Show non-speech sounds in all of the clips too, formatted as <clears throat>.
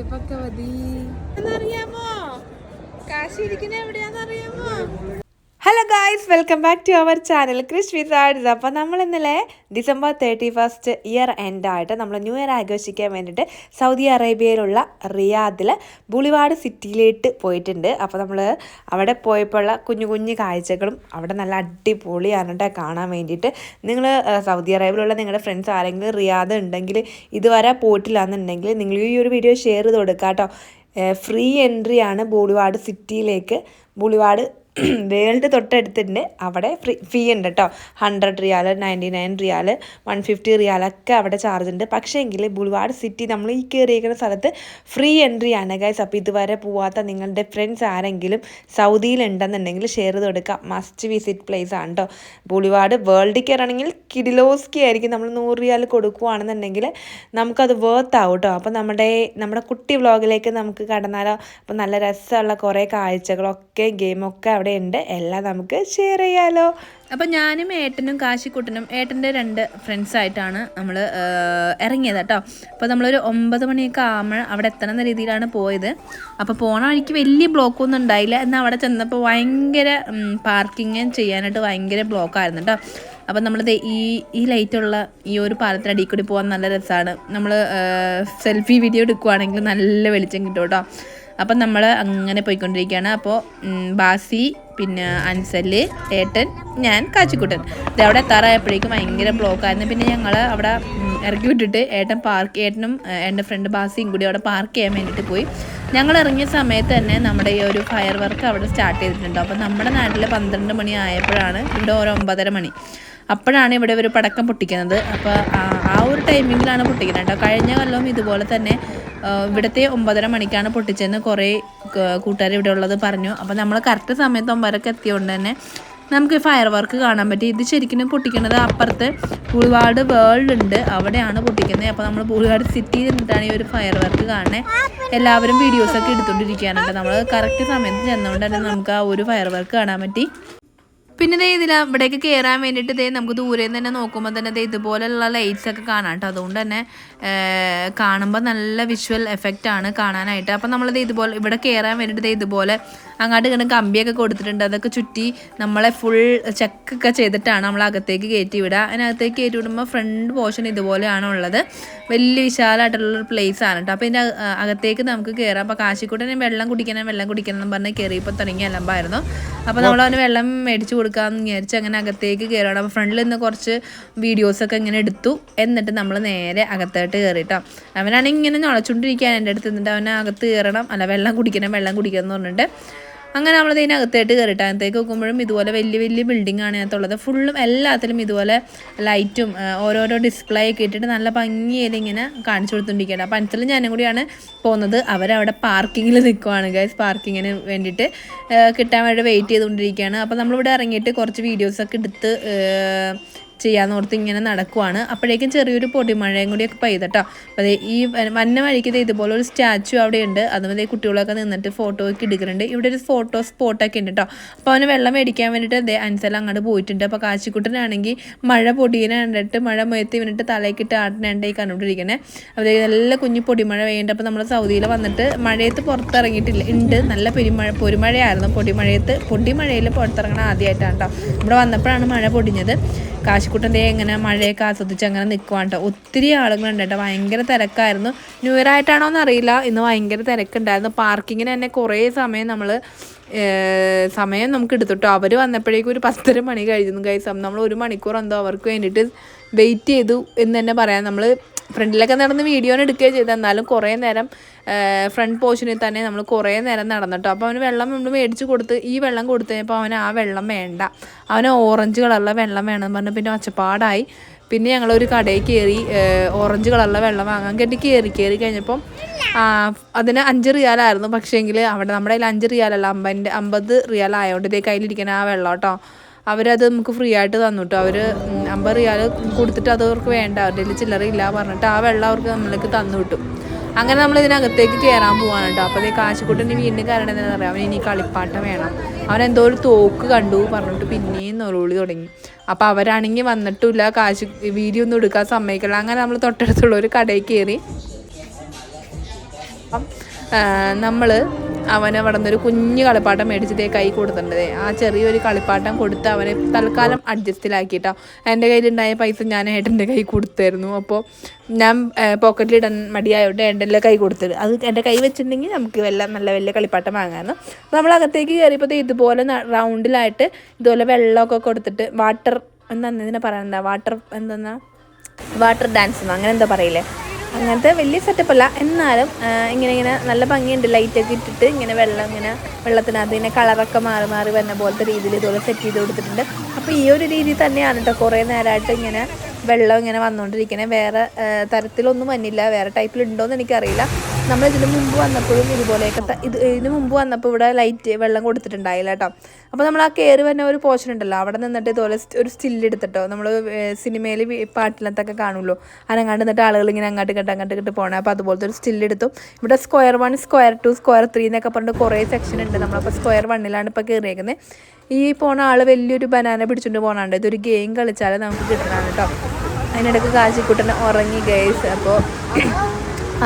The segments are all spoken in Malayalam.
എന്റെ പക്കവതി എന്നറിയാമോ? കാശി ഇരിക്കുന്ന എവിടെയാന്നറിയാമോ hello guys welcome back to our channel Chris with ads അപ്പോൾ നമ്മൾ ഇന്നലെ ഡിസംബർ തേർട്ടി ഫസ്റ്റ് ഇയർ എൻഡായിട്ട് നമ്മൾ ന്യൂ ഇയർ ആഘോഷിക്കാൻ വേണ്ടിയിട്ട് സൗദി അറേബ്യയിലുള്ള റിയാദിൽ ബുളിവാഡ് സിറ്റിയിലേക്ക് പോയിട്ടുണ്ട്. അപ്പോൾ നമ്മൾ അവിടെ പോയപ്പോഴുള്ള കുഞ്ഞു കുഞ്ഞു കാഴ്ചകളും അവിടെ നല്ല അടിപൊളിയാണ് കേട്ടോ കാണാൻ വേണ്ടിയിട്ട്. നിങ്ങൾ സൗദി അറേബ്യയിലുള്ള നിങ്ങളുടെ ഫ്രണ്ട്സ് ആരെങ്കിലും റിയാദ് ഉണ്ടെങ്കിൽ ഇതുവരെ പോയിട്ടില്ല എന്നുണ്ടെങ്കിൽ നിങ്ങൾ ഈ ഒരു വീഡിയോ ഷെയർ ചെയ്ത് കൊടുക്കാം കേട്ടോ ഫ്രീ എൻട്രി ആണ് സിറ്റിയിലേക്ക് ബോളിവാഡ് <clears throat> വേൾഡ് തൊട്ടടുത്തുണ്ട് അവിടെ ഫ്രീ ഫീ ഉണ്ട് കേട്ടോ hundred riyal ninety nine riyal one fifty റിയാലൊക്കെ അവിടെ ചാർജ് ഉണ്ട്. പക്ഷേ എങ്കിൽ ബുൾവാർഡ് സിറ്റി നമ്മൾ ഈ കയറിയിരിക്കുന്ന സ്ഥലത്ത് ഫ്രീ എൻട്രി ആണ്. ഗൈസ് അപ്പോൾ ഇതുവരെ പോവാത്ത നിങ്ങളുടെ ഫ്രണ്ട്സ് ആരെങ്കിലും സൗദിയിലുണ്ടെന്നുണ്ടെങ്കിൽ ഷെയർ ചെയ്ത് കൊടുക്കുക. മസ്റ്റ് വിസിറ്റ് പ്ലേസ് ആണ് കേട്ടോ ബുളിവാർഡ് വേൾഡിൽ കയറണമെങ്കിൽ കിഡിലോസ്കി ആയിരിക്കും. നമ്മൾ നൂറ് റിയാൽ കൊടുക്കുകയാണെന്നുണ്ടെങ്കിൽ നമുക്കത് വേർത്ത് ആവും കേട്ടോ അപ്പോൾ നമ്മുടെ നമ്മുടെ കുട്ടി വ്ളോഗിലേക്ക് നമുക്ക് കടന്നാലോ. അപ്പോൾ നല്ല രസമുള്ള കുറേ കാഴ്ചകളൊക്കെ ഗെയിമൊക്കെ അവിടെ ഉണ്ട് എല്ലാം നമുക്ക് ഷെയർ ചെയ്യാലോ. അപ്പം ഞാനും ഏട്ടനും കാശിക്കുട്ടനും ഏട്ടന്റെ രണ്ട് ഫ്രണ്ട്സായിട്ടാണ് നമ്മൾ ഇറങ്ങിയത് കേട്ടോ. അപ്പോൾ നമ്മളൊരു ഒമ്പത് മണിയൊക്കെ ആകുമ്പോൾ അവിടെ എത്തണമെന്ന രീതിയിലാണ് പോയത്. അപ്പോൾ പോണ വഴിക്ക് വലിയ ബ്ലോക്കൊന്നും ഉണ്ടായില്ല. എന്നാൽ അവിടെ ചെന്നപ്പോൾ ഭയങ്കര പാർക്കിങ് ചെയ്യാനായിട്ട് ഭയങ്കര ബ്ലോക്കായിരുന്നു കേട്ടോ. അപ്പം നമ്മൾ ഈ ഈ ലൈറ്റുള്ള ഈ ഒരു പാലത്തിന് അടിയിൽ കൂടി പോകാൻ നല്ല രസമാണ് നമ്മൾ സെൽഫി വീഡിയോ എടുക്കുവാണെങ്കിൽ നല്ല വെളിച്ചം കിട്ടും കേട്ടോ. അപ്പം നമ്മൾ അങ്ങനെ പോയിക്കൊണ്ടിരിക്കുകയാണ്. അപ്പോൾ ബാസി പിന്നെ അൻസൽ ഏട്ടൻ ഞാൻ കാച്ചിക്കുട്ടൻ. ഇത് അവിടെ എത്താറായപ്പോഴേക്കും ഭയങ്കര ബ്ലോക്കായിരുന്നു പിന്നെ ഞങ്ങൾ അവിടെ ഇറക്കി വിട്ടിട്ട് ഏട്ടൻ പാർക്ക് ഏട്ടനും എന്റെ ഫ്രണ്ട് ബാസിയും കൂടി അവിടെ പാർക്ക് ചെയ്യാൻ വേണ്ടിയിട്ട് പോയി. ഞങ്ങൾ ഇറങ്ങിയ സമയത്ത് തന്നെ നമ്മുടെ ഈ ഒരു ഫയർ വർക്ക് അവിടെ സ്റ്റാർട്ട് ചെയ്തിട്ടുണ്ട്. അപ്പോൾ നമ്മുടെ നാട്ടിൽ പന്ത്രണ്ട് മണി ആയപ്പോഴാണ് ഇവിടെ ഓരോ ഒമ്പതര മണി. അപ്പോഴാണ് ഇവിടെ ഒരു പടക്കം പൊട്ടിക്കുന്നത്. അപ്പോൾ ആ- ഒരു ടൈമിങ്ങിലാണ് പൊട്ടിക്കുന്നത് കേട്ടോ. കഴിഞ്ഞ കൊല്ലം ഇതുപോലെ തന്നെ ഇവിടുത്തെ ഒമ്പതര മണിക്കാണ് പൊട്ടിച്ചതെന്ന് കുറേ കൂട്ടുകാർ ഇവിടെ ഉള്ളത് പറഞ്ഞു. അപ്പോൾ നമ്മൾ കറക്റ്റ് സമയത്ത് ഒമ്പതരക്ക് എത്തിയതുകൊണ്ട് തന്നെ നമുക്ക് ഫയർ വർക്ക് കാണാൻ പറ്റി. ഇത് ശരിക്കും പൊട്ടിക്കുന്നത് അപ്പുറത്ത് പുളിവാട് വേൾഡ് ഉണ്ട്. അവിടെയാണ് പൊട്ടിക്കുന്നത്. അപ്പോൾ നമ്മൾ പുളിവാട് സിറ്റിയിൽ നിന്നിട്ടാണ് ഈ ഒരു ഫയർ വർക്ക് കാണുന്നത് എല്ലാവരും വീഡിയോസൊക്കെ എടുത്തുകൊണ്ടിരിക്കുകയാണ് കേട്ടോ നമ്മൾ കറക്റ്റ് സമയത്ത് ചെന്നുകൊണ്ട് തന്നെ നമുക്ക് ആ ഒരു ഫയർ വർക്ക് കാണാൻ പറ്റി. പിന്നെ ദേ ഇതിൽ അവിടേക്ക് കയറാൻ വേണ്ടിയിട്ട് ദേ നമുക്ക് ദൂരെ നിന്ന് തന്നെ നോക്കുമ്പോൾ തന്നെ ദേ ഇതുപോലെയുള്ള ലൈറ്റ്സ് ഒക്കെ കാണാം കേട്ടോ അതുകൊണ്ട് തന്നെ കാണുമ്പോൾ നല്ല വിഷ്വൽ എഫക്റ്റ് ആണ് കാണാനായിട്ട്. അപ്പം നമ്മളത് ഇതുപോലെ ഇവിടെ കയറാൻ വേണ്ടിയിട്ട് ഇതുപോലെ അങ്ങോട്ട് ഇങ്ങനെ കമ്പിയൊക്കെ കൊടുത്തിട്ടുണ്ട്. അതൊക്കെ ചുറ്റി നമ്മളെ ഫുൾ ചെക്കൊക്കെ ചെയ്തിട്ടാണ് നമ്മൾ അകത്തേക്ക് കയറ്റി വിടുക. അതിനകത്തേക്ക് കയറ്റി വിടുമ്പോൾ ഫ്രണ്ട് പോർഷൻ ഇതുപോലെയാണ് ഉള്ളത്. വലിയ വിശാലമായിട്ടുള്ളൊരു പ്ലേസ് ആണ് കേട്ടോ അപ്പോൾ ഇതിന്റെ അക- അകത്തേക്ക് നമുക്ക് കയറാം അപ്പോൾ കാശിക്കൂട്ടനെ വെള്ളം കുടിക്കണം വെള്ളം കുടിക്കണം എന്ന് പറഞ്ഞ് കയറിയപ്പോൾ തുടങ്ങിയ അലമ്പായിരുന്നു. അപ്പോൾ നമ്മൾ അവന് വെള്ളം മേടിച്ച് കൊടുക്കാമെന്ന് വിചാരിച്ച് അങ്ങനെ അകത്തേക്ക് കയറണം അപ്പോൾ ഫ്രണ്ടിൽ നിന്ന് കുറച്ച് വീഡിയോസൊക്കെ ഇങ്ങനെ എടുത്തു. എന്നിട്ട് നമ്മൾ നേരെ അകത്തോട്ട് കയറിട്ടോ അവനാണെങ്കിൽ ഇങ്ങനെ നുളച്ചുകൊണ്ടിരിക്കുകയാണ് എന്റെ അടുത്ത്. നിന്നിട്ട് അവനെ അകത്ത് കയറണം. അല്ല വെള്ളം കുടിക്കണം വെള്ളം കുടിക്കണം എന്ന് പറഞ്ഞിട്ട്. അങ്ങനെ നമ്മൾ ഇതിനകത്തേട്ട് കയറിയിട്ട് അകത്തേക്ക് നോക്കുമ്പോഴും ഇതുപോലെ വലിയ വലിയ ബിൽഡിംഗ് ആണ് അകത്തുള്ളത് ഫുള്ളും എല്ലാത്തിലും ഇതുപോലെ ലൈറ്റും ഓരോരോ ഡിസ്പ്ലേ ഒക്കെ ഇട്ടിട്ട് നല്ല ഭംഗിയിൽ ഇങ്ങനെ കാണിച്ചു കൊടുത്തുകൊണ്ടിരിക്കുകയാണ് അപ്പം അനത്തിലും ഞാനും കൂടിയാണ് പോകുന്നത്. അവരവിടെ പാർക്കിങ്ങിൽ നിൽക്കുവാണ് ഗൈസ് പാർക്കിങ്ങിന് വേണ്ടിയിട്ട് കിട്ടാൻ വേണ്ടി വെയിറ്റ് ചെയ്തുകൊണ്ടിരിക്കുകയാണ്. അപ്പോൾ നമ്മളിവിടെ ഇറങ്ങിയിട്ട് കുറച്ച് വീഡിയോസൊക്കെ എടുത്ത് ആ, ചെയ്യാന്ന് ഓർത്ത് ഇങ്ങനെ നടക്കുവാണ്. അപ്പോഴേക്കും ചെറിയൊരു പൊടിമഴയും കൂടിയൊക്കെ പെയ്തട്ടോ. അപ്പോൾ ഈ വന്ന വഴിക്ക് ഇതുപോലെ ഒരു സ്റ്റാച്ചു അവിടെയുണ്ട്. ഉണ്ട് അതും കുട്ടികളൊക്കെ നിന്നിട്ട് ഫോട്ടോ ഒക്കെ എടുക്കുന്നുണ്ട്. ഇവിടെ ഒരു ഫോട്ടോ സ്പോട്ടൊക്കെ ഉണ്ട് കേട്ടോ അപ്പോൾ അവന് വെള്ളം മേടിക്കാൻ വേണ്ടിയിട്ട് ദേ അൻസൽ അങ്ങോട്ട് പോയിട്ടുണ്ട്. അപ്പോൾ കാശിക്കുട്ടനാണെങ്കിൽ മഴ പൊടിയെ കണ്ടിട്ട് മഴ മുയത്തി വീണിട്ട് തലയ്ക്കിട്ട് ആട്ടിനുണ്ട് ഈ കണ്ടുകൊണ്ടിരിക്കണേ. അപ്പോൾ നല്ല കുഞ്ഞു പൊടിമഴ പെയ്യുന്നുണ്ട്. അപ്പോൾ നമ്മൾ സൗദിയിൽ വന്നിട്ട് മഴയത്ത് പുറത്തിറങ്ങിയിട്ടില്ല. ഉണ്ട്. നല്ല പെരുമഴ പൊരുമഴയായിരുന്നു. പൊടിമഴയത്ത് പൊടിമഴയിൽ പുറത്തിറങ്ങണ ആദ്യമായിട്ടാണ് കേട്ടോ ഇവിടെ വന്നപ്പോഴാണ് മഴ പൊടിഞ്ഞത്. കാശിക്കുട്ടൻ ദേ എങ്ങനെ മഴയൊക്കെ ആസ്വദിച്ച് അങ്ങനെ നിൽക്കുവാണ് കേട്ടോ ഒത്തിരി ആളുകളുണ്ട് കേട്ടോ ഭയങ്കര തിരക്കായിരുന്നു. ന്യൂ ഇയർ ആയിട്ടാണോ എന്നറിയില്ല. ഇന്ന് ഭയങ്കര തിരക്കുണ്ടായിരുന്നു. പാർക്കിങ്ങിന് തന്നെ കുറേ സമയം നമ്മൾ സമയം നമുക്ക് എടുത്തിട്ടോ അവർ വന്നപ്പോഴേക്കും ഒരു പത്തര മണി കഴിഞ്ഞു കൈസം നമ്മൾ ഒരു മണിക്കൂർ എന്തോ അവർക്ക് വേണ്ടിയിട്ട് വെയിറ്റ് ചെയ്തു എന്ന് തന്നെ പറയാം. നമ്മൾ ഫ്രണ്ടിലൊക്കെ നടന്ന് വീഡിയോനെ എടുക്കുകയും ചെയ്തു. എന്നാലും കുറേ നേരം ഫ്രണ്ട് പോർഷനിൽ തന്നെ നമ്മൾ കുറേ നേരം നടന്നിട്ടോ അപ്പോൾ അവന് വെള്ളം നമ്മൾ മേടിച്ച് കൊടുത്ത് ഈ വെള്ളം കൊടുത്തു കഴിഞ്ഞപ്പോൾ അവന് ആ വെള്ളം വേണ്ട. അവന് ഓറഞ്ച് കളറിലെ വെള്ളം വേണമെന്ന് പറഞ്ഞ്. പിന്നെ ഒച്ചപ്പാടായി. പിന്നെ ഞങ്ങളൊരു കടയിൽ കയറി ഓറഞ്ച് കളറിലെ വെള്ളം വാങ്ങാൻ കേട്ടി കയറി. കയറി കഴിഞ്ഞപ്പോൾ അതിന് അഞ്ച് റിയാലായിരുന്നു പക്ഷേങ്കിൽ അവിടെ നമ്മുടെ കയ്യിൽ അഞ്ച് റിയാലല്ല അമ്പതിന്റെ അമ്പത് റിയാലായതുകൊണ്ട് ഇതേ കയ്യിലിരിക്കുന്ന ആ വെള്ളം കേട്ടോ. അവരത് നമുക്ക് ഫ്രീ ആയിട്ട് തന്നു കേട്ടോ അവർ അമ്പത് റിയാൽ കൊടുത്തിട്ട് അത് അവർക്ക് വേണ്ട. അവരുടെ കയ്യിൽ ചില്ലറ ഇല്ല പറഞ്ഞിട്ട് ആ വെള്ളം അവർക്ക് നമ്മൾക്ക് തന്നു കിട്ടും അങ്ങനെ നമ്മൾ ഇതിനകത്തേക്ക് കയറാൻ പോവാണ് കേട്ടോ അപ്പോൾ അതേ കാശിക്കുട്ടന്റെ വീടിന് കാരണം എന്താണെന്ന് അറിയാം അവന് ഇനി കളിപ്പാട്ടം വേണം. അവൻ എന്തോ ഒരു തോക്ക് കണ്ടു പറഞ്ഞിട്ട് പിന്നെയും നൊറുവിളി തുടങ്ങി. അപ്പോൾ അവരാണെങ്കിൽ വന്നിട്ടില്ല കാശ് വീഡിയോ ഒന്നും എടുക്കാൻ സമ്മതിക്കില്ല. അങ്ങനെ നമ്മൾ തൊട്ടടുത്തുള്ള ഒരു കടയിൽ കയറി അപ്പം നമ്മൾ അവന് അവിടെ നിന്നൊരു കുഞ്ഞു കളിപ്പാട്ടം മേടിച്ചിട്ടേ കൈ കൊടുത്തിട്ടുണ്ട്. ആ ചെറിയൊരു കളിപ്പാട്ടം കൊടുത്ത് അവനെ തൽക്കാലം അഡ്ജസ്റ്റിലാക്കിയിട്ടോ. എന്റെ കയ്യിലുണ്ടായ പൈസ ഞാൻ ഏട്ടന്റെ കൈ കൊടുത്തായിരുന്നു. അപ്പോൾ ഞാൻ പോക്കറ്റിലിടാൻ മടിയായോണ്ട് ഏട്ടന്റെ കൈ കൊടുത്തത്. അത് എന്റെ കൈ വെച്ചിട്ടുണ്ടെങ്കിൽ നമുക്ക് വല്ല നല്ല വലിയ കളിപ്പാട്ടം വാങ്ങാമായിരുന്നു. അപ്പോൾ നമ്മൾ അകത്തേക്ക് കയറിയപ്പോൾ ഇതുപോലെ റൗണ്ടിലായിട്ട് ഇതുപോലെ വെള്ളമൊക്കെ കൊടുത്തിട്ട് വാട്ടർ എന്താ ഇതിനെ പറയുന്നത് വാട്ടർ എന്താ വാട്ടർ ഡാൻസ് അങ്ങനെ എന്താ പറയില്ലേ? അങ്ങനത്തെ വലിയ സെറ്റപ്പ് അല്ല. എന്നാലും ഇങ്ങനെ ഇങ്ങനെ നല്ല ഭംഗിയുണ്ട്. ലൈറ്റൊക്കെ ഇട്ടിട്ട് ഇങ്ങനെ വെള്ളം ഇങ്ങനെ വെള്ളത്തിനകത്ത് ഇങ്ങനെ കളറൊക്കെ മാറി മാറി വരുന്ന പോലത്തെ രീതിയിൽ ഇതുപോലെ സെറ്റ് ചെയ്ത് കൊടുത്തിട്ടുണ്ട്. അപ്പോൾ ഈ ഒരു രീതി തന്നെയാണ് കേട്ടോ കുറേ നേരമായിട്ട് ഇങ്ങനെ വെള്ളം ഇങ്ങനെ വന്നുകൊണ്ടിരിക്കണേ വേറെ തരത്തിലൊന്നും വന്നില്ല. വേറെ ടൈപ്പിലുണ്ടോയെന്ന് എനിക്കറിയില്ല. നമ്മൾ ഇതിന് മുമ്പ് വന്നപ്പോഴും ഇതുപോലെയൊക്കെ ഇത് ഇതിന് മുമ്പ് വന്നപ്പോൾ ഇവിടെ ലൈറ്റ് വെള്ളം കൊടുത്തിട്ടുണ്ടായില്ല കേട്ടോ. അപ്പോൾ നമ്മൾ ആ കയറി വരുന്ന ഒരു പോർഷൻ ഉണ്ടല്ലോ. അവിടെ നിന്നിട്ട് ഇതുപോലെ ഒരു സ്റ്റില്ല് എടുത്തിട്ടോ. നമ്മൾ സിനിമയിൽ പാട്ടിലത്തൊക്കെ കാണുമല്ലോ. അനങ്ങാണ്ട് നിന്നിട്ട് ആളുകൾ ഇങ്ങനെ അങ്ങോട്ട് ഇങ്ങോട്ട് അങ്ങോട്ട് ഇങ്ങോട്ട് പോകണം അപ്പോൾ അതുപോലത്തെ ഒരു സ്റ്റില്ല് എടുത്തു. ഇവിടെ square one square two square three എന്നൊക്കെ പറഞ്ഞിട്ട് കുറേ സെക്ഷൻ ഉണ്ട്. നമ്മളപ്പോൾ സ്ക്വയർ വണ്ണിലാണ് ഇപ്പോൾ കയറിയേക്കുന്നത്. ഈ പോണ ആൾ വലിയൊരു ബനാന പിടിച്ചുകൊണ്ട് പോകണുണ്ട് ഇതൊരു ഗെയിം കളിച്ചാൽ നമുക്ക് കിട്ടണം കേട്ടോ അതിനിടയ്ക്ക് കാശിക്കുട്ടൻ ഉറങ്ങി ഗൈസ് അപ്പോൾ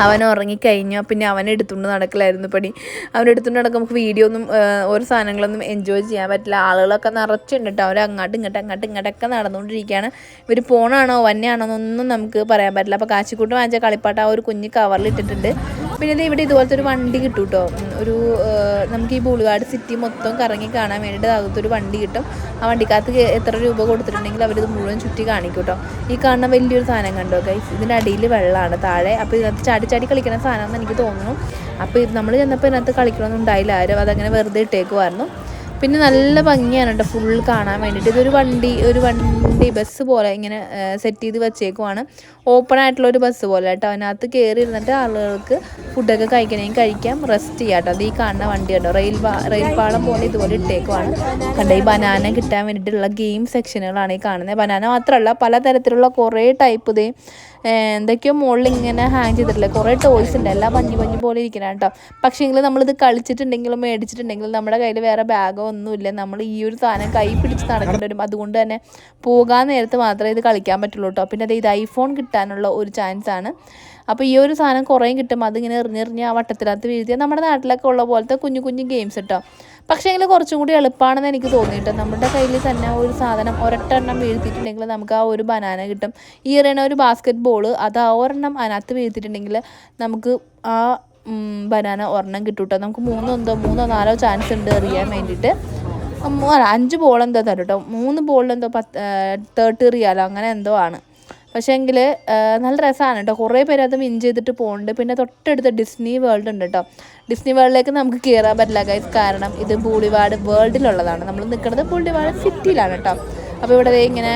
അവൻ ഉറങ്ങിക്കഴിഞ്ഞു പിന്നെ അവൻ എടുത്തുകൊണ്ട് നടക്കലായിരുന്നു പണി. അവൻ എടുത്തുകൊണ്ട് നടക്കുമ്പോൾ നമുക്ക് വീഡിയോ ഒന്നും ഓരോ സാധനങ്ങളൊന്നും എൻജോയ് ചെയ്യാൻ പറ്റില്ല. ആളുകളൊക്കെ നിറച്ചുണ്ട് കേട്ടോ അവർ അങ്ങോട്ടും ഇങ്ങോട്ടും അങ്ങോട്ടും ഇങ്ങോട്ടൊക്കെ നടന്നുകൊണ്ടിരിക്കുകയാണ്. ഇവർ പോണാണോ വന്നെയാണോ എന്നൊന്നും നമുക്ക് പറയാൻ പറ്റില്ല. അപ്പോൾ കാശിക്കൂട്ട് വാങ്ങിച്ച കളിപ്പാട്ട ആ ഒരു കുഞ്ഞ് കവറിൽ ഇട്ടിട്ടുണ്ട്. പിന്നെ ഇവിടെ ഇതുപോലത്തെ ഒരു വണ്ടി കിട്ടും കേട്ടോ ഒരു നമുക്ക് ഈ ബൂളുകാട് സിറ്റി മൊത്തം കറങ്ങി കാണാൻ വേണ്ടിയിട്ട് ഒരു വണ്ടി കിട്ടും. ആ വണ്ടിക്കകത്ത് എത്ര രൂപ കൊടുത്തിട്ടുണ്ടെങ്കിൽ അവരിത് മുഴുവൻ ചുറ്റി കാണിക്കും കേട്ടോ ഈ കാണുന്ന വലിയൊരു സാധനം കണ്ടോ ഗൈസ് ഇതിന്റെ അടിയിൽ വെള്ളമാണ് താഴെ. അപ്പോൾ ഇതിനകത്ത് ചാടി ചാടി കളിക്കുന്ന സാധനം എന്ന് എനിക്ക് തോന്നുന്നു. അപ്പോൾ നമ്മൾ ചെന്നപ്പോൾ ഇതിനകത്ത് കളിക്കണമെന്നുണ്ടായില്ല ആരും അതങ്ങനെ വെറുതെ ഇട്ടേക്കുമായിരുന്നു പിന്നെ നല്ല ഭംഗിയാണ് കേട്ടോ ഫുൾ കാണാൻ വേണ്ടിയിട്ട്. ഇതൊരു വണ്ടി ഒരു വണ്ടി ബസ് പോലെ ഇങ്ങനെ സെറ്റ് ചെയ്ത് വെച്ചേക്കുവാണ്. ഓപ്പൺ ആയിട്ടുള്ള ഒരു ബസ് പോലെ കേട്ടോ. അതിനകത്ത് കയറി ഇരുന്നിട്ട് ആളുകൾക്ക് ഫുഡൊക്കെ കഴിക്കണമെങ്കിൽ കഴിക്കാം. റെസ്റ്റ് ചെയ്യാം കേട്ടോ. അത് ഈ കാണുന്ന വണ്ടി കേട്ടോ റെയിൽ റെയിൽ പാളം പോലെ ഇതുപോലെ ഇട്ടേക്കുവാണ്. കണ്ടോ? ഈ ബനാന കിട്ടാൻ വേണ്ടിയിട്ടുള്ള ഗെയിം സെക്ഷനുകളാണ് ഈ കാണുന്നത് ബനാന മാത്രമല്ല പലതരത്തിലുള്ള കുറേ ടൈപ്പ് ഇതേ എന്തൊക്കെയോ മുകളിൽ ഇങ്ങനെ ഹാങ് ചെയ്തിട്ടില്ല? കുറേ ടോയ്സ് ഉണ്ട്. എല്ലാം മഞ്ഞു മഞ്ഞു പോലെ ഇരിക്കണം കേട്ടോ. പക്ഷേങ്കിൽ നമ്മളിത് കളിച്ചിട്ടുണ്ടെങ്കിലും മേടിച്ചിട്ടുണ്ടെങ്കിലും നമ്മുടെ കയ്യിൽ വേറെ ബാഗോ ഒന്നുമില്ല നമ്മൾ ഈ ഒരു സാധനം കൈ പിടിച്ച് നടക്കേണ്ടി വരും. അതുകൊണ്ട് തന്നെ പോകാൻ നേരത്ത് മാത്രമേ ഇത് കളിക്കാൻ പറ്റുള്ളൂ കേട്ടോ. പിന്നെ അത് ഇത് ഐഫോൺ കിട്ടാനുള്ള ഒരു ചാൻസ് ആണ്. അപ്പോൾ ഈ ഒരു സാധനം കുറേ കിട്ടും. അതിങ്ങനെ എറിഞ്ഞെറിഞ്ഞ് ആ വട്ടത്തിനകത്ത് വീഴ്ത്തിയാൽ നമ്മുടെ നാട്ടിലൊക്കെ ഉള്ള പോലത്തെ കുഞ്ഞു കുഞ്ഞു ഗെയിംസ് കേട്ടോ പക്ഷേ എങ്കിൽ കുറച്ചും കൂടി എളുപ്പമാണെന്ന് എനിക്ക് തോന്നിയിട്ട്. നമ്മുടെ കയ്യിൽ തന്നെ ഒരു സാധനം ഒരൊറ്റെണ്ണം വീഴ്ത്തിയിട്ടുണ്ടെങ്കിൽ നമുക്ക് ആ ഒരു ബനാന കിട്ടും. ഈ എറിയണ ഒരു ബാസ്ക്കറ്റ് ബോൾ അത് ആ ഒരെണ്ണം അതിനകത്ത് വീഴ്ത്തിയിട്ടുണ്ടെങ്കിൽ നമുക്ക് ആ ബനാന ഒരെണ്ണം കിട്ടും കേട്ടോ നമുക്ക് മൂന്നോ എന്തോ മൂന്നോ നാലോ ചാൻസ് ഉണ്ട് എറിയാൻ വേണ്ടിയിട്ട്. അഞ്ച് ബോൾ തരും കേട്ടോ മൂന്ന് ബോളിൽ എന്തോ പത്ത് തേർട്ടി റിയാലോ അങ്ങനെ എന്തോ ആണ്. പക്ഷേ എങ്കിൽ നല്ല രസമാണ് കേട്ടോ കുറേ പേര് അത് മിൻ ചെയ്തിട്ട് പോകുന്നുണ്ട് പിന്നെ തൊട്ടടുത്ത് ഡിസ്നി വേൾഡ് ഉണ്ട് കേട്ടോ ഡിസ്നി വേൾഡിലേക്ക് നമുക്ക് കയറാൻ പറ്റില്ല ഗൈസ് കാരണം ഇത് ബൂളിവാട് വേൾഡിലുള്ളതാണ്. നമ്മൾ നിൽക്കുന്നത് ബൂളിവാട് സിറ്റിയിലാണ് കേട്ടോ അപ്പോൾ ഇവിടെ ഇങ്ങനെ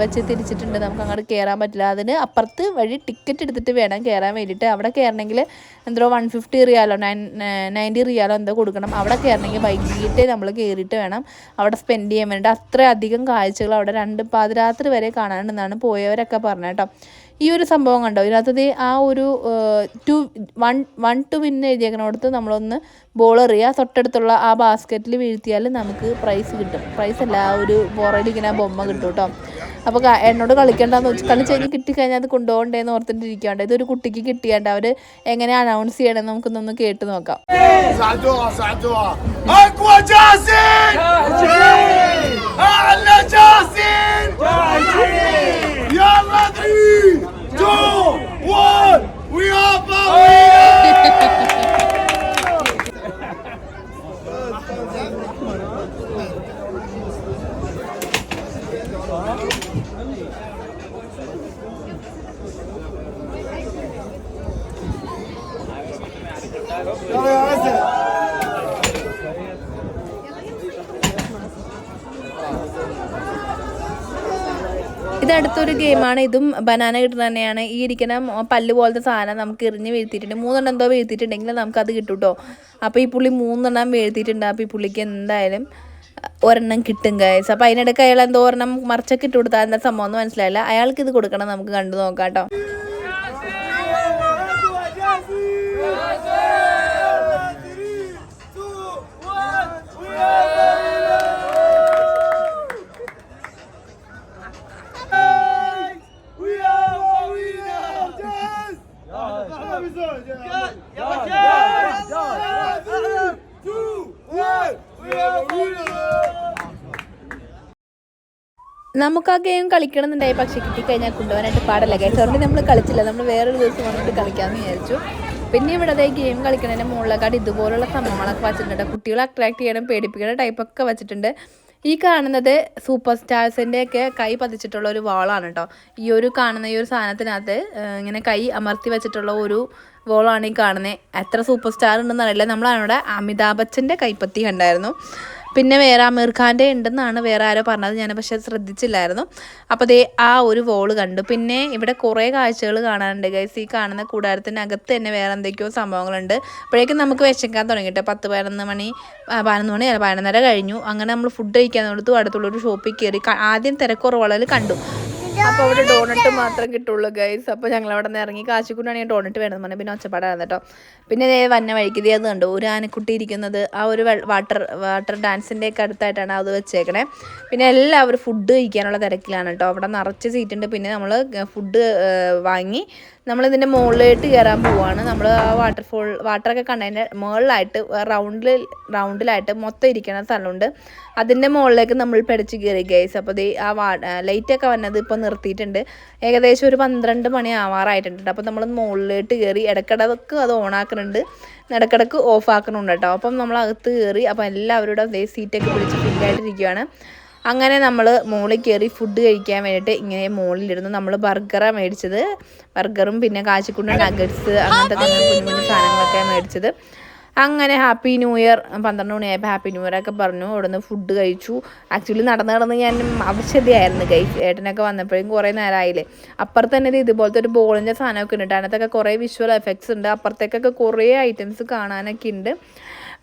വെച്ച് തിരിച്ചിട്ടുണ്ട്. നമുക്ക് അങ്ങോട്ട് കയറാൻ പറ്റില്ല. അതിന് അപ്പുറത്ത് വഴി ടിക്കറ്റ് എടുത്തിട്ട് വേണം കയറാൻ വേണ്ടിയിട്ട്. അവിടെ കയറണമെങ്കിൽ എന്തോ വൺ ഫിഫ്റ്റി റിയാലോ നയൻ നയന്റി റിയാലോ എന്തോ കൊടുക്കണം. അവിടെ കയറണമെങ്കിൽ വൈകിട്ട് നമ്മൾ കയറിയിട്ട് വേണം അവിടെ സ്പെൻഡ് ചെയ്യാൻ വേണ്ടിയിട്ട്. അത്രയധികം കാഴ്ചകൾ അവിടെ. രണ്ട് പാതിരാത്രി വരെ കാണാനുണ്ടെന്നാണ് പോയവരൊക്കെ പറഞ്ഞത് കേട്ടോ. ഈ ഒരു സംഭവം കണ്ടോ ഇതിനകത്ത് ദേ ആ ഒരു two one one two win എഴുതിയേക്കണോടത്ത് നമ്മളൊന്ന് ബോൾ എറിയുക തൊട്ടടുത്തുള്ള ആ ബാസ്ക്കറ്റിൽ വീഴ്ത്തിയാൽ നമുക്ക് പ്രൈസ് കിട്ടും പ്രൈസ് അല്ല ആ ഒരു പുറയിലിങ്ങനെ ബൊമ്മ കിട്ടും കേട്ടോ അപ്പോൾ ക- എന്നോട് കളിക്കണ്ടെന്ന് വെച്ച് കളിച്ച് കഴിഞ്ഞ് കിട്ടിക്കഴിഞ്ഞാൽ അത് കൊണ്ടുപോകണ്ടേന്ന് ഓർത്തിട്ടിരിക്കാണ്ട് ഇതൊരു കുട്ടിക്ക് കിട്ടിയാണ്ട് അവർ എങ്ങനെ അനൗൺസ് ചെയ്യണമെന്ന് നമുക്കൊന്നൊന്ന് കേട്ട് നോക്കാം ساعدوها ساعدوها اقوى جاسم اعلى جاسم يلا 3 中。ഗെയിമാണ് ഇതും ബനാന കിട്ടുന്ന തന്നെയാണ്. ഈ ഇരിക്കുന്ന പല്ല് പോലത്തെ സാധനം നമുക്ക് എറിഞ്ഞ് വീഴ്ത്തിയിട്ടുണ്ട്. മൂന്നെണ്ണം എന്തോ വീഴ്ത്തിയിട്ടുണ്ടെങ്കിൽ നമുക്കത് കിട്ടും കേട്ടോ അപ്പോൾ ഈ പുള്ളി മൂന്നെണ്ണം വീഴ്ത്തിയിട്ടുണ്ട്. അപ്പോൾ ഈ പുള്ളിക്ക് എന്തായാലും ഒരെണ്ണം കിട്ടും ഗൈസ് അപ്പോൾ അതിനിടയ്ക്ക് അയാൾ എന്തോ ഒരെണ്ണം മറിച്ചൊക്കെ ഇട്ട് കൊടുത്താൽ എന്താ സംഭവം എന്ന് മനസ്സിലായില്ല. അയാൾക്ക് ഇത് കൊടുക്കണം നമുക്ക് കണ്ടു നോക്കാം കേട്ടോ നമുക്ക് ആ ഗെയിം കളിക്കണം എന്നുണ്ടായി പക്ഷെ കിട്ടിക്കഴിഞ്ഞാൽ കൊണ്ടുപോകാനായിട്ട് പാടല്ല ഗെയിം അതുകൊണ്ട് നമ്മൾ കളിച്ചില്ല. നമ്മൾ വേറൊരു ദിവസം വന്നിട്ട് കളിക്കാമെന്ന് വിചാരിച്ചു. പിന്നെ ഇവിടെ അതേ ഗെയിം കളിക്കുന്നതിന്റെ മുകളിലേക്കാട്ട് ഇതുപോലുള്ള സംഭവങ്ങളൊക്കെ വെച്ചിട്ടുണ്ട് കുട്ടികളെ അട്രാക്ട് ചെയ്യണം പേടിപ്പിക്കുന്ന ടൈപ്പൊക്കെ വെച്ചിട്ടുണ്ട്. ഈ കാണുന്നത് സൂപ്പർ സ്റ്റാർസിന്റെ ഒക്കെ കൈ പതിച്ചിട്ടുള്ള ഒരു വാളാണ് കേട്ടോ. ഈ ഒരു കാണുന്ന ഈ ഒരു സാധനത്തിനകത്ത് ഇങ്ങനെ കൈ അമർത്തി വെച്ചിട്ടുള്ള ഒരു വോളാണ് ഈ കാണുന്നത്. എത്ര സൂപ്പർ സ്റ്റാർ ഉണ്ടെന്നറിയില്ല നമ്മളവിടെ അമിതാഭ് ബച്ചന്റെ കൈപ്പത്തി കണ്ടായിരുന്നു. പിന്നെ വേറെ അമീർ ഖാന്റെ ഉണ്ടെന്നാണ് വേറെ ആരോ പറഞ്ഞത്. ഞാൻ പക്ഷെ ശ്രദ്ധിച്ചില്ലായിരുന്നു. അപ്പോൾ ദേ ആ ഒരു വോൾ കണ്ടു. പിന്നെ ഇവിടെ കുറേ കാഴ്ചകൾ കാണാനുണ്ട് ഗൈസ് ഈ കാണുന്ന കൂടാരത്തിനകത്ത് തന്നെ വേറെ എന്തൊക്കെയോ സംഭവങ്ങളുണ്ട്. അപ്പോഴേക്കും നമുക്ക് വിശക്കാൻ തുടങ്ങിയിട്ട് പത്ത് പതിനൊന്ന് മണി പതിനൊന്ന് മണി അല്ല പതിനൊന്നര കഴിഞ്ഞു. അങ്ങനെ നമ്മൾ ഫുഡ് കഴിക്കാൻ കൊടുത്തു അടുത്തുള്ളൊരു ഷോപ്പിൽ കയറി ആദ്യം തിരക്കുറവുകളിൽ കണ്ടു. അപ്പോൾ അവിടെ ഡോണട്ട് മാത്രം കിട്ടുള്ളൂ ഗൈസ് അപ്പോൾ ഞങ്ങൾ അവിടെ നിന്ന് ഇറങ്ങി കാശിക്കൊണ്ടാണെങ്കിൽ ഡോണട്ട് വേണമെന്ന് പറഞ്ഞാൽ പിന്നെ ഒച്ചപ്പാടായിരുന്നു കേട്ടോ. പിന്നെ ഇതേ വന്ന വഴിക്ക് അത് കണ്ടു. ഒരു ആനക്കുട്ടി ഇരിക്കുന്നത്. ആ ഒരു വാട്ടർ വാട്ടർ ഡാൻസിന്റെ ഒക്കെ അടുത്തായിട്ടാണ് അത് വെച്ചേക്കണേ. പിന്നെ എല്ലാവരും ഫുഡ് കഴിക്കാനുള്ള തിരക്കിലാണ് കേട്ടോ. അവിടെ നിറച്ച് സീറ്റ് ഉണ്ട്. പിന്നെ നമ്മൾ ഫുഡ് വാങ്ങി നമ്മളിതിന്റെ മുകളിലോട്ട് കയറാൻ പോവാണ്. നമ്മൾ ആ വാട്ടർഫോൾ വാട്ടറൊക്കെ കണ്ടതിന്റെ മുകളിലായിട്ട് റൗണ്ടിൽ റൗണ്ടിലായിട്ട് മൊത്തം ഇരിക്കുന്ന സ്ഥലമുണ്ട്. അതിന്റെ മുകളിലേക്ക് നമ്മൾ പിടിച്ച് കയറി ഗൈസ് അപ്പോൾ ദേ ആ വാ ലൈറ്റൊക്കെ വന്നത് ഇപ്പോൾ നിർത്തിയിട്ടുണ്ട്. ഏകദേശം ഒരു പന്ത്രണ്ട് മണി ആവാറായിട്ടുണ്ട്. അപ്പോൾ നമ്മൾ മുകളിലോട്ട് കയറി ഇടക്കിടക്ക് അത് ഓണാക്കുന്നുണ്ട് ഇടക്കിടക്ക് ഓഫ് ആക്കുന്നുണ്ട് കേട്ടോ അപ്പം നമ്മൾ അകത്ത് കയറി അപ്പോൾ എല്ലാവരുടെ സീറ്റൊക്കെ പിടിച്ച് ഫില്ലായിട്ടിരിക്കുകയാണ് അങ്ങനെ നമ്മൾ മുകളിൽ കയറി ഫുഡ് കഴിക്കാൻ വേണ്ടിയിട്ട് ഇങ്ങനെ മുകളിലിരുന്നു നമ്മൾ ബർഗറാണ് മേടിച്ചത്. ബർഗറും പിന്നെ കാച്ചിക്കുണ്ട നഗറ്റ്സ് അങ്ങനത്തെ കുഞ്ഞു കുഞ്ഞു സാധനങ്ങളൊക്കെ മേടിച്ചത്. അങ്ങനെ ഹാപ്പി ന്യൂ ഇയർ പന്ത്രണ്ട് മണിയായപ്പോൾ ഹാപ്പി ന്യൂ ഇയർ ഒക്കെ പറഞ്ഞു. അവിടുന്ന് ഫുഡ് കഴിച്ചു. ആക്ച്വലി നടന്ന് നടന്ന് ഞാൻ അവശതയായിരുന്നു കൈ ഏട്ടനൊക്കെ വന്നപ്പോഴും കുറേ നേരമായില്ലേ അപ്പുറത്ത് തന്നെ ഇത് ഇതുപോലത്തെ ഒരു ബോളിന്റെ സാധനമൊക്കെ ഉണ്ട്. അതിനകത്തൊക്കെ കുറേ വിഷ്വൽ എഫക്ട്സ് ഉണ്ട്. അപ്പുറത്തേക്കൊക്കെ കുറേ ഐറ്റംസ് കാണാനൊക്കെ ഉണ്ട്.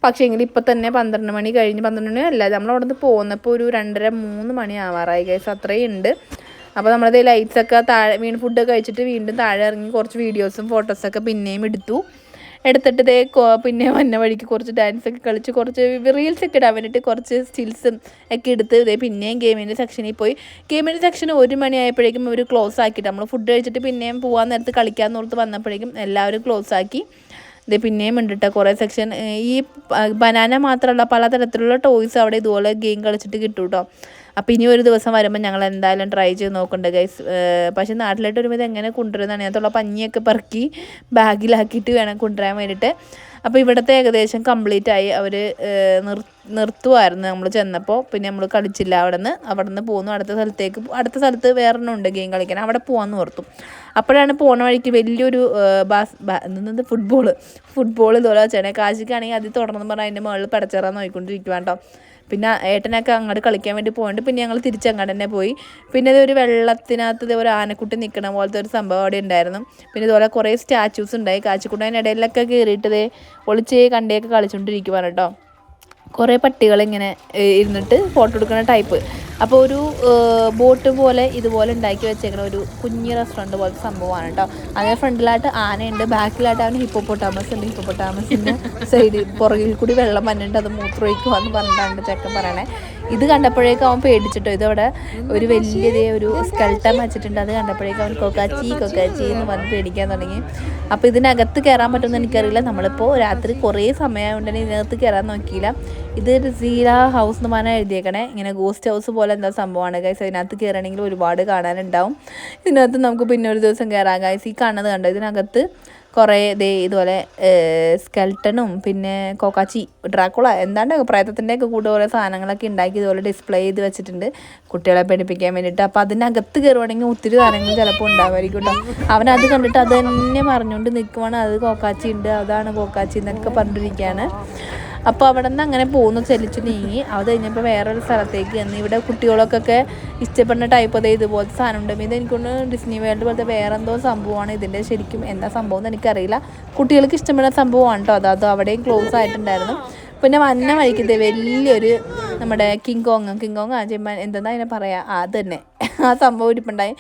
പക്ഷേ എങ്കിൽ ഇപ്പം തന്നെ പന്ത്രണ്ട് മണി കഴിഞ്ഞ് പന്ത്രണ്ട് മണി അല്ല നമ്മൾ അവിടെ നിന്ന് പോകുന്നപ്പോൾ ഒരു രണ്ടര മൂന്ന് മണി ആവാറായി ഗൈസ് അത്രയും ഉണ്ട്. അപ്പോൾ നമ്മളത് ലൈറ്റ്സൊക്കെ താഴെ വീണ് ഫുഡൊക്കെ കഴിച്ചിട്ട് വീണ്ടും താഴെ ഇറങ്ങി കുറച്ച് വീഡിയോസും ഫോട്ടോസൊക്കെ പിന്നെയും എടുത്തു. എടുത്തിട്ട് ഇതേ പിന്നെ വന്ന വഴിക്ക് കുറച്ച് ഡാൻസ് ഒക്കെ കളിച്ച് കുറച്ച് റീൽസ് ഒക്കെ ഇടാൻ വേണ്ടിയിട്ട് കുറച്ച് സ്റ്റിൽസും ഒക്കെ എടുത്ത് ഇതേ പിന്നെയും ഗെയിമിന്റെ സെക്ഷനിൽ പോയി. ഗെയിമിന്റെ സെക്ഷൻ ഒരു മണിയായപ്പോഴേക്കും അവർ ക്ലോസ് ആക്കിയിട്ട് നമ്മൾ ഫുഡ് കഴിച്ചിട്ട് പിന്നെയും പോകാൻ നേരത്ത് കളിക്കാൻ ഓർത്ത് വന്നപ്പോഴേക്കും എല്ലാവരും ക്ലോസ് ആക്കി. ഇത് പിന്നെയും ഉണ്ട് കേട്ടോ കുറേ സെക്ഷൻ ഈ ബനാന മാത്രമല്ല പലതരത്തിലുള്ള ടോയ്സ് അവിടെ ഇതുപോലെ ഗെയിം കളിച്ചിട്ട് കിട്ടും കേട്ടോ അപ്പോൾ ഇനി ഒരു ദിവസം വരുമ്പോൾ ഞങ്ങൾ എന്തായാലും ട്രൈ ചെയ്ത് നോക്കുന്നുണ്ട് ഗൈസ് പക്ഷേ നാട്ടിലോട്ട് വരുമ്പോൾ എങ്ങനെ കൊണ്ടുവരുന്നതാണ്? അതിനകത്തുള്ള പഞ്ഞിയൊക്കെ പെറുക്കി ബാഗിലാക്കിയിട്ട് വേണം കൊണ്ടുവരാൻ വേണ്ടിയിട്ട് അപ്പോൾ ഇവിടുത്തെ ഏകദേശം കംപ്ലീറ്റ് ആയി. അവർ നിർ നിർത്തുമായിരുന്നു നമ്മൾ ചെന്നപ്പോൾ പിന്നെ നമ്മൾ കളിച്ചില്ല അവിടെ നിന്ന് അവിടെ നിന്ന് പോന്നു. അടുത്ത സ്ഥലത്തേക്ക് അടുത്ത സ്ഥലത്ത് വേറെ ഉണ്ട് ഗെയിം കളിക്കാൻ. അവിടെ പോകാമെന്ന് ഓർത്തു. അപ്പോഴാണ് പോണ വഴിക്ക് വലിയൊരു ബാസ് എന്നത് ഫുട്ബോൾ ഫുട്ബോൾ ഇതുപോലെ വെച്ചാണ് കാശിക്കാണെങ്കിൽ അത് തുടർന്ന് പറഞ്ഞാൽ അതിന്റെ മുകളിൽ പടച്ചേറാൻ നോക്കിക്കൊണ്ടിരിക്കുവാണ് കേട്ടോ പിന്നെ ഏട്ടനൊക്കെ അങ്ങോട്ട് കളിക്കാൻ വേണ്ടി പോയിട്ട് പിന്നെ ഞങ്ങൾ തിരിച്ച് അങ്ങോട്ട് തന്നെ പോയി. പിന്നെ ഇതൊരു വെള്ളത്തിനകത്ത് ഒരു ആനക്കുട്ടി നിൽക്കണ പോലത്തെ ഒരു സംഭവം അവിടെ ഉണ്ടായിരുന്നു. പിന്നെ ഇതുപോലെ കുറേ സ്റ്റാച്യൂസ് ഉണ്ടായി. കാച്ചിക്കുട്ടേന്റെ ഇടയിലൊക്കെ കയറിയിട്ട് ഒളിച്ച് കണ്ടിയൊക്കെ കളിച്ചുകൊണ്ടിരിക്കുവാണ് കേട്ടോ. കുറേ പട്ടികളിങ്ങനെ ഇരുന്നിട്ട് ഫോട്ടോ എടുക്കുന്ന ടൈപ്പ് അപ്പോൾ ഒരു ബോട്ട് പോലെ ഇതുപോലെ ഉണ്ടാക്കി വെച്ചേക്കുന്ന ഒരു കുഞ്ഞ് റെസ്റ്റോറന്റ് പോലത്തെ സംഭവമാണ് കേട്ടോ അതിന് ഫ്രണ്ടിലായിട്ട് ആനയുണ്ട് ബാക്കിലായിട്ട് അവന് ഹിപ്പോപ്പൊട്ടാമസ് ഉണ്ട്. ഹിപ്പോപ്പൊട്ടാമസിന്റെ സൈഡിൽ പുറകിൽ കൂടി വെള്ളം വന്നിട്ട് അത് മൂത്രമൊഴിക്കുവാന്ന് പറഞ്ഞിട്ടാണ് ചെക്കൻ പറയണേ. ഇത് കണ്ടപ്പോഴേക്കും അവൻ പേടിച്ചിട്ടോ? ഇതവിടെ ഒരു വലിയ ഒരു സ്കൽട്ടം വെച്ചിട്ടുണ്ട്. അത് കണ്ടപ്പോഴേക്കും അവൻ കൊക്കാച്ചി കൊക്കാച്ചി എന്ന് വന്ന് പേടിക്കാൻ തുടങ്ങി. അപ്പോൾ ഇതിനകത്ത് കയറാൻ പറ്റുമെന്ന് എനിക്കറിയില്ല. നമ്മളിപ്പോൾ രാത്രി കുറേ സമയമായതുകൊണ്ട് തന്നെ ഇതിനകത്ത് കയറാൻ നോക്കിയില്ല. ഇത് സീല ഹൗസ് എന്ന് പറഞ്ഞാൽ എഴുതിയേക്കണേ. ഇങ്ങനെ ഗോസ്റ്റ് ഹൗസ് പോലെ എന്താ സംഭവമാണ് ഗൈസ് അതിനകത്ത് കയറണമെങ്കിൽ ഒരുപാട് കാണാനുണ്ടാവും. ഇതിനകത്ത് നമുക്ക് പിന്നെ ഒരു ദിവസം കയറാം ഗൈസ് ഈ കാണുന്നത് കണ്ടോ? ഇതിനകത്ത് കുറേ ദേ ഇതുപോലെ സ്കെൽട്ടണും പിന്നെ കോക്കാച്ചി ഡ്രാക്കുള എന്താണ്ട് പ്രേതത്തിന്റെ ഒക്കെ കൂടെ ഓരോ സാധനങ്ങളൊക്കെ ഉണ്ടാക്കി ഇതുപോലെ ഡിസ്പ്ലേ ചെയ്ത് വെച്ചിട്ടുണ്ട്. കുട്ടികളെ പഠിപ്പിക്കാൻ വേണ്ടിയിട്ട് അപ്പോൾ അതിനകത്ത് കയറുവാണെങ്കിൽ ഒത്തിരി സാധനങ്ങൾ ചിലപ്പോൾ ഉണ്ടാവുമായിരിക്കും കേട്ടോ അവനത് കണ്ടിട്ട് അത് തന്നെ പറഞ്ഞുകൊണ്ട് നിൽക്കുവാണ് അത് കോക്കാച്ചി ഉണ്ട്. അതാണ് കോക്കാച്ചി എന്നൊക്കെ പറഞ്ഞിരിക്കുകയാണ് അപ്പോൾ അവിടെ നിന്ന് അങ്ങനെ പോകുന്നു ചലിച്ച് നീങ്ങി. അത് കഴിഞ്ഞപ്പോൾ വേറൊരു സ്ഥലത്തേക്ക് എന്ന് ഇവിടെ കുട്ടികളൊക്കെ ഇഷ്ടപ്പെടുന്ന ടൈപ്പ് അതേ ഇതുപോലത്തെ സാധനം ഉണ്ട് ഇത് എനിക്കൊന്ന് ഡിസ്നി വേൾഡ് പോലത്തെ വേറെ എന്തോ സംഭവമാണ് ഇതിന്റെ ശരിക്കും എന്താ സംഭവം എന്ന് എനിക്കറിയില്ല. കുട്ടികൾക്ക് ഇഷ്ടപ്പെടുന്ന സംഭവമാണ് കേട്ടോ അത്. അവിടെയും ക്ലോസ് ആയിട്ടുണ്ടായിരുന്നു. പിന്നെ വന്ന വഴിക്ക് വലിയൊരു നമ്മുടെ കിങ് കോങ് കിങ് കോങ് ആ ചെമ്മ എന്താ അതിനെ പറയാ? അത് തന്നെ. ആ സംഭവം ഇരിപ്പുണ്ടായി.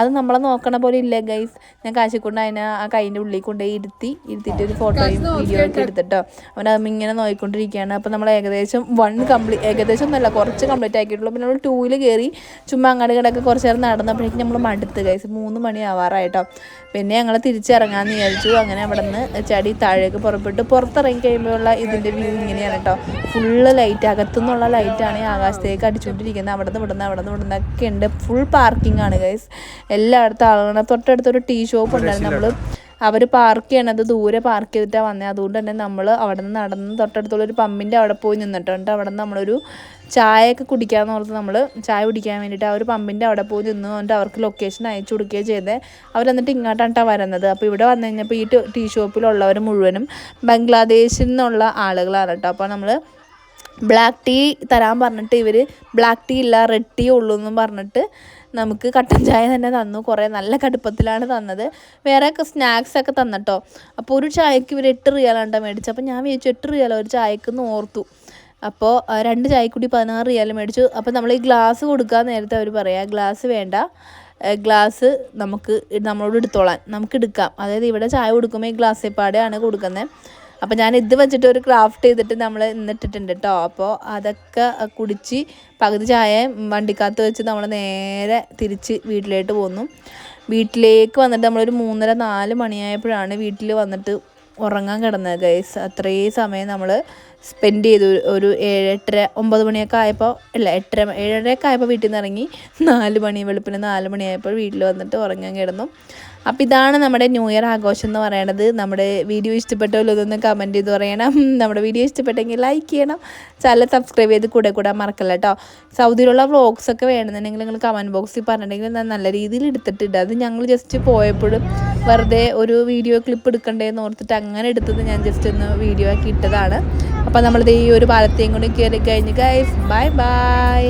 അത് നമ്മളെ നോക്കണ പോലെ ഇല്ല ഗൈസ് ഞാൻ കാശിക്കൊണ്ട് അതിനെ ആ കൈന്റെ ഉള്ളിൽ കൊണ്ടുപോയി ഇരുത്തി ഇരുത്തിയിട്ട് ഒരു ഫോട്ടോയും വീഡിയോ ഒക്കെ എടുത്തിട്ടോ. അവൻ അത് ഇങ്ങനെ നോക്കിക്കൊണ്ടിരിക്കുകയാണ് അപ്പോൾ നമ്മൾ ഏകദേശം വൺ കംപ്ലീറ്റ് ഏകദേശം ഒന്നല്ല കുറച്ച് കംപ്ലീറ്റ് ആക്കിയിട്ടുള്ളൂ. പിന്നെ നമ്മൾ ടൂവിൽ കയറി ചുമ്മാ അങ്ങോട്ട് കിടക്കെ കുറച്ച് നേരം നടന്നപ്പോഴേക്കും നമ്മൾ മടുത്ത് ഗൈസ് മൂന്ന് മണി ആവാറായിട്ടോ പിന്നെ ഞങ്ങൾ തിരിച്ചിറങ്ങാമെന്ന് വിചാരിച്ചു. അങ്ങനെ അവിടെ നിന്ന് ചാടി താഴേക്ക് പുറപ്പെട്ട്. പുറത്തിറങ്ങി കഴിയുമ്പോഴുള്ള ഇതിന്റെ വ്യൂ ഇങ്ങനെയാണ് കേട്ടോ. ഫുള്ള് ലൈറ്റ് അകത്തുനിന്നുള്ള ലൈറ്റാണ് ഈ ആകാശത്തേക്ക് അടിച്ചുകൊണ്ടിരിക്കുന്നത്. അവിടെ നിന്ന് ഇവിടുന്ന് അവിടെ നിന്ന് ഇവിടുന്നൊക്കെ ഉണ്ട്. ഫുൾ പാർക്കിംഗ് ആണ് ഗൈസ് എല്ലായിടത്തും ആളുകളാണ്. തൊട്ടടുത്തൊരു ടീ ഷോപ്പ് ഉണ്ടായിരുന്നു. നമ്മൾ അവർ പാർക്ക് ചെയ്യണത് ദൂരെ പാർക്ക് ചെയ്തിട്ടാണ് വന്നത് അതുകൊണ്ട് തന്നെ നമ്മൾ അവിടെ നിന്ന് നടന്ന് തൊട്ടടുത്തുള്ള ഒരു പമ്പിന്റെ അവിടെ പോയി നിന്നിട്ടുണ്ട്. അവിടെ നിന്ന് നമ്മളൊരു ചായയൊക്കെ കുടിക്കാമെന്ന് ഓർത്ത് നമ്മൾ ചായ കുടിക്കാൻ വേണ്ടിയിട്ട് ആ ഒരു പമ്പിന്റെ അവിടെ പോയി നിന്ന് എന്നിട്ട് അവർക്ക് ലൊക്കേഷൻ അയച്ചു കൊടുക്കുകയോ ചെയ്തത് അവർ എന്നിട്ട് ഇങ്ങോട്ടാണ് ട്ടോ വരുന്നത്. അപ്പോൾ ഇവിടെ വന്നു കഴിഞ്ഞപ്പോൾ ഈ ടീ ഷോപ്പിലുള്ളവർ മുഴുവനും ബംഗ്ലാദേശിൽ നിന്നുള്ള ആളുകളാണ് കേട്ടോ. അപ്പോൾ നമ്മൾ ബ്ലാക്ക് ടീ തരാൻ പറഞ്ഞിട്ട് ഇവർ ബ്ലാക്ക് ടീ ഇല്ല റെഡ് ടീ ഉള്ളൂ എന്നും പറഞ്ഞിട്ട് നമുക്ക് കട്ടൻ ചായ തന്നെ തന്നു. കുറേ നല്ല കടുപ്പത്തിലാണ് തന്നത്. വേറെ സ്നാക്സ് ഒക്കെ തന്നിട്ടോ. അപ്പോൾ ഒരു ചായക്ക് ഇവർ എട്ട് റിയാലാണ് മേടിച്ചത്. അപ്പോൾ ഞാൻ വിചാരിച്ചു എട്ട് റിയാലോ ഒരു ചായക്ക് ഓർത്തു. അപ്പോൾ രണ്ട് ചായക്കുടി പതിനാറ് റിയാൽ മേടിച്ചു. അപ്പോൾ നമ്മൾ ഈ ഗ്ലാസ് കൊടുക്കാൻ നേരത്തെ അവർ പറയാം ഗ്ലാസ് വേണ്ട. ഗ്ലാസ് നമുക്ക് നമ്മളോട് എടുത്തോളാൻ. നമുക്ക് എടുക്കാം. അതായത് ഇവിടെ ചായ കൊടുക്കുമ്പോൾ ഈ ഗ്ലാസ് പാടെയാണ് കൊടുക്കുന്നത് അപ്പോൾ ഞാൻ ഇത് വെച്ചിട്ട് ഒരു ക്രാഫ്റ്റ് ചെയ്തിട്ട് നമ്മൾ ഇന്നിട്ടിട്ടുണ്ട് കേട്ടോ അപ്പോൾ അതൊക്കെ കുടിച്ച് പകുതി ചായ വണ്ടിക്കകത്ത് വെച്ച് നമ്മൾ നേരെ തിരിച്ച് വീട്ടിലേക്ക് പോന്നു. വീട്ടിലേക്ക് വന്നിട്ട് നമ്മളൊരു മൂന്നര നാല് മണിയായപ്പോഴാണ് വീട്ടിൽ വന്നിട്ട് ഉറങ്ങാൻ കിടന്നത് ഗൈസ് അത്രയും സമയം നമ്മൾ സ്പെൻഡ് ചെയ്തു. ഒരു- ഒരു ഏഴ് എട്ടര ഒമ്പത് മണിയൊക്കെ ആയപ്പോൾ അല്ല എട്ടര ഏഴരയൊക്കെ ആയപ്പോൾ വീട്ടിൽ നിന്ന് ഇറങ്ങി. നാല് മണി വെളുപ്പിന് നാല് മണിയായപ്പോൾ വീട്ടിൽ വന്നിട്ട് ഉറങ്ങാൻ കിടന്നു. അപ്പോൾ ഇതാണ് നമ്മുടെ ന്യൂ ഇയർ ആഘോഷം എന്ന് പറയണത്. നമ്മുടെ വീഡിയോ ഇഷ്ടപ്പെട്ടോ ഇതൊന്ന് കമന്റ് ചെയ്ത് പറയണം. നമ്മുടെ വീഡിയോ ഇഷ്ടപ്പെട്ടെങ്കിൽ ലൈക്ക് ചെയ്യണം. ചാനൽ സബ്സ്ക്രൈബ് ചെയ്ത് കൂടെ കൂടെ മറക്കല്ല കേട്ടോ സൗദിയിലുള്ള വ്ളോഗ്സൊക്കെ വേണമെന്നുണ്ടെങ്കിൽ നിങ്ങൾ കമന്റ് ബോക്സിൽ പറഞ്ഞിട്ടുണ്ടെങ്കിൽ ഞാൻ നല്ല രീതിയിൽ എടുത്തിട്ടുണ്ട് അത് ഞങ്ങൾ ജസ്റ്റ് പോയപ്പോഴും വെറുതെ ഒരു വീഡിയോ ക്ലിപ്പ് എടുക്കണ്ടേന്ന് ഓർത്തിട്ട് അങ്ങനെ എടുത്തത് ഞാൻ ജസ്റ്റ് ഒന്ന് വീഡിയോ ആക്കി ഇട്ടതാണ്. അപ്പോൾ നമ്മളിത് ഈ ഒരു പാലത്തെയും കൂടി കയറി കഴിഞ്ഞ് ഗൈസ് ബൈ ബൈ